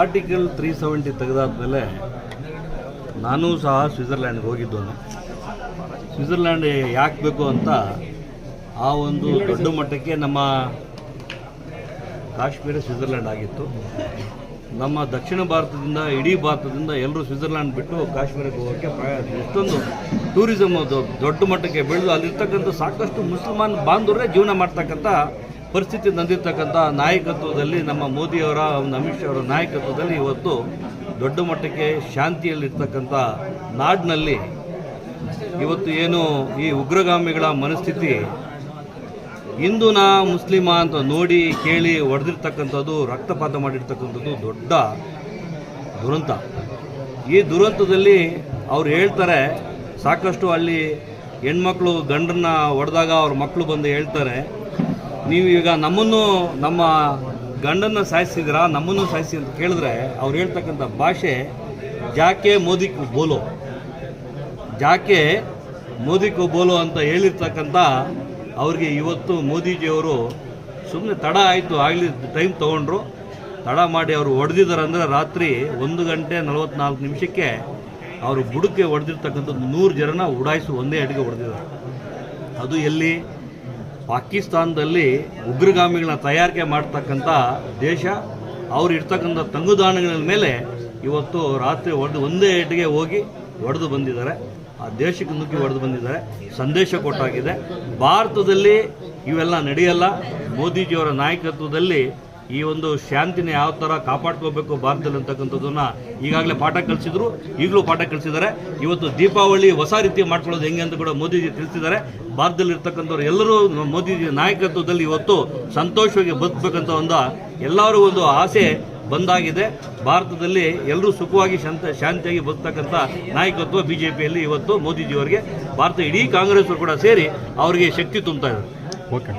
Article three seventy ತೆಗೆದಾದ್ಮೇಲೆ ನಾನೂ ಸಹ ಸ್ವಿಟ್ಜರ್ಲ್ಯಾಂಡ್ಗೆ ಹೋಗಿದ್ದವನು. Switzerland ಯಾಕೆ ಬೇಕು ಅಂತ ಆ ಒಂದು ದೊಡ್ಡ ಮಟ್ಟಕ್ಕೆ ನಮ್ಮ ಕಾಶ್ಮೀರ ಸ್ವಿಟ್ಜರ್ಲ್ಯಾಂಡ್ ಆಗಿತ್ತು. ನಮ್ಮ ದಕ್ಷಿಣ ಭಾರತದಿಂದ, ಇಡೀ ಭಾರತದಿಂದ ಎಲ್ಲರೂ ಸ್ವಿಟ್ಜರ್ಲ್ಯಾಂಡ್ ಬಿಟ್ಟು ಕಾಶ್ಮೀರಕ್ಕೆ ಹೋಗೋಕ್ಕೆ ಪ್ರಯಾಣ ಎಷ್ಟೊಂದು ಟೂರಿಸಮ್ ಅದು ದೊಡ್ಡ ಮಟ್ಟಕ್ಕೆ ಬೆಳೆದು ಅಲ್ಲಿರ್ತಕ್ಕಂಥ ಸಾಕಷ್ಟು ಮುಸಲ್ಮಾನ್ ಬಾಂಧವರೇ ಜೀವನ ಮಾಡ್ತಕ್ಕಂಥ ಪರಿಸ್ಥಿತಿ ನಂದಿರ್ತಕ್ಕಂಥ ನಾಯಕತ್ವದಲ್ಲಿ ನಮ್ಮ ಮೋದಿಯವರ ಒಂದು ಅಮಿತ್ ಅವರ ನಾಯಕತ್ವದಲ್ಲಿ ಇವತ್ತು ದೊಡ್ಡ ಮಟ್ಟಕ್ಕೆ ಶಾಂತಿಯಲ್ಲಿರ್ತಕ್ಕಂಥ ನಾಡಿನಲ್ಲಿ ಇವತ್ತು ಏನು ಈ ಉಗ್ರಗಾಮಿಗಳ ಮನಸ್ಥಿತಿ ಹಿಂದೂನ ಮುಸ್ಲಿಮ ಅಂತ ನೋಡಿ ಕೇಳಿ ಹೊಡೆದಿರ್ತಕ್ಕಂಥದ್ದು ರಕ್ತಪಾತ ಮಾಡಿರ್ತಕ್ಕಂಥದ್ದು ದೊಡ್ಡ ದುರಂತ. ಈ ದುರಂತದಲ್ಲಿ ಅವ್ರು ಹೇಳ್ತಾರೆ, ಸಾಕಷ್ಟು ಅಲ್ಲಿ ಹೆಣ್ಮಕ್ಳು ಗಂಡ್ರನ್ನ ಹೊಡೆದಾಗ ಅವ್ರ ಮಕ್ಕಳು ಬಂದು ಹೇಳ್ತಾರೆ ನೀವು ಈಗ ನಮ್ಮನ್ನು, ನಮ್ಮ ಗಂಡನ್ನು ಸಾಯಿಸಿದಿರಾ, ನಮ್ಮನ್ನು ಸಾಯಿಸಿ ಅಂತ ಕೇಳಿದ್ರೆ ಅವ್ರು ಹೇಳ್ತಕ್ಕಂಥ ಭಾಷೆ ಜಾಕೆ ಮೋದಿ ಕು ಬೋಲೋ. ಜಾಕೆ ಮೋದಿ ಕೋ ಬೋಲೋ ಅಂತ ಹೇಳಿರ್ತಕ್ಕಂಥ ಅವ್ರಿಗೆ ಇವತ್ತು ಮೋದಿಜಿಯವರು ಸುಮ್ಮನೆ ತಡ ಆಯಿತು, ಆಗಲಿ ಟೈಮ್ ತೊಗೊಂಡ್ರು. ತಡ ಮಾಡಿ ಅವರು ಹೊಡೆದಿದ್ದಾರೆ ಅಂದರೆ ರಾತ್ರಿ ಒಂದು ಗಂಟೆ ನಲವತ್ನಾಲ್ಕು ನಿಮಿಷಕ್ಕೆ ಅವರು ಬುಡಕ್ಕೆ ಹೊಡೆದಿರ್ತಕ್ಕಂಥದ್ದು ನೂರು ಜನನ ಉಡಾಯಿಸಿ ಒಂದೇ ಅಡಿಗೆ ಹೊಡೆದಿದ್ದಾರೆ ಅದು ಎಲ್ಲಿ? ಪಾಕಿಸ್ತಾನದಲ್ಲಿ ಉಗ್ರಗಾಮಿಗಳನ್ನ ತಯಾರಿಕೆ ಮಾಡ್ತಕ್ಕಂಥ ದೇಶ, ಅವ್ರು ಇರ್ತಕ್ಕಂಥ ತಂಗುದಾಣಗಳ ಮೇಲೆ ಇವತ್ತು ರಾತ್ರಿ ಹೊಡೆದು ಒಂದೇ ಏಟಿಗೆ ಹೋಗಿ ಹೊಡೆದು ಬಂದಿದ್ದಾರೆ. ಆ ದೇಶಕ್ಕೆ ನುಗ್ಗಿ ಹೊಡೆದು ಬಂದಿದ್ದಾರೆ. ಸಂದೇಶ ಕೊಟ್ಟಾಗಿದೆ. ಭಾರತದಲ್ಲಿ ಇವೆಲ್ಲ ನಡೆಯಲ್ಲ. ಮೋದಿಜಿಯವರ ನಾಯಕತ್ವದಲ್ಲಿ ಈ ಒಂದು ಶಾಂತಿನ ಯಾವ ಥರ ಕಾಪಾಡ್ಕೋಬೇಕು ಭಾರತದಲ್ಲಿ ಅಂತಕ್ಕಂಥದ್ದನ್ನ ಈಗಾಗಲೇ ಪಾಠ ಕಲಿಸಿದ್ರು, ಈಗಲೂ ಪಾಠ ಕಲಿಸಿದ್ದಾರೆ. ಇವತ್ತು ದೀಪಾವಳಿ ಹೊಸ ರೀತಿ ಮಾಡ್ಕೊಳ್ಳೋದು ಹೆಂಗೆ ಅಂತ ಕೂಡ ಮೋದಿಜಿ ತಿಳಿಸಿದ್ದಾರೆ. ಭಾರತದಲ್ಲಿ ಇರ್ತಕ್ಕಂಥವ್ರು ಎಲ್ಲರೂ ಮೋದಿಜಿ ನಾಯಕತ್ವದಲ್ಲಿ ಇವತ್ತು ಸಂತೋಷವಾಗಿ ಬದುಕಬೇಕಂತ ಒಂದು ಎಲ್ಲರೂ ಒಂದು ಆಸೆ ಬಂದಾಗಿದೆ. ಭಾರತದಲ್ಲಿ ಎಲ್ಲರೂ ಸುಖವಾಗಿ ಶಾಂತ, ಶಾಂತಿಯಾಗಿ ಬದುಕ್ತಕ್ಕಂಥ ನಾಯಕತ್ವ ಬಿ ಜೆ ಪಿಯಲ್ಲಿ ಇವತ್ತು ಮೋದಿಜಿಯವರಿಗೆ. ಭಾರತ ಇಡೀ ಕಾಂಗ್ರೆಸ್ ಕೂಡ ಸೇರಿ ಅವರಿಗೆ ಶಕ್ತಿ ತುಂಬ್ತಾ ಇದ್ದಾರೆ ಓಕೆ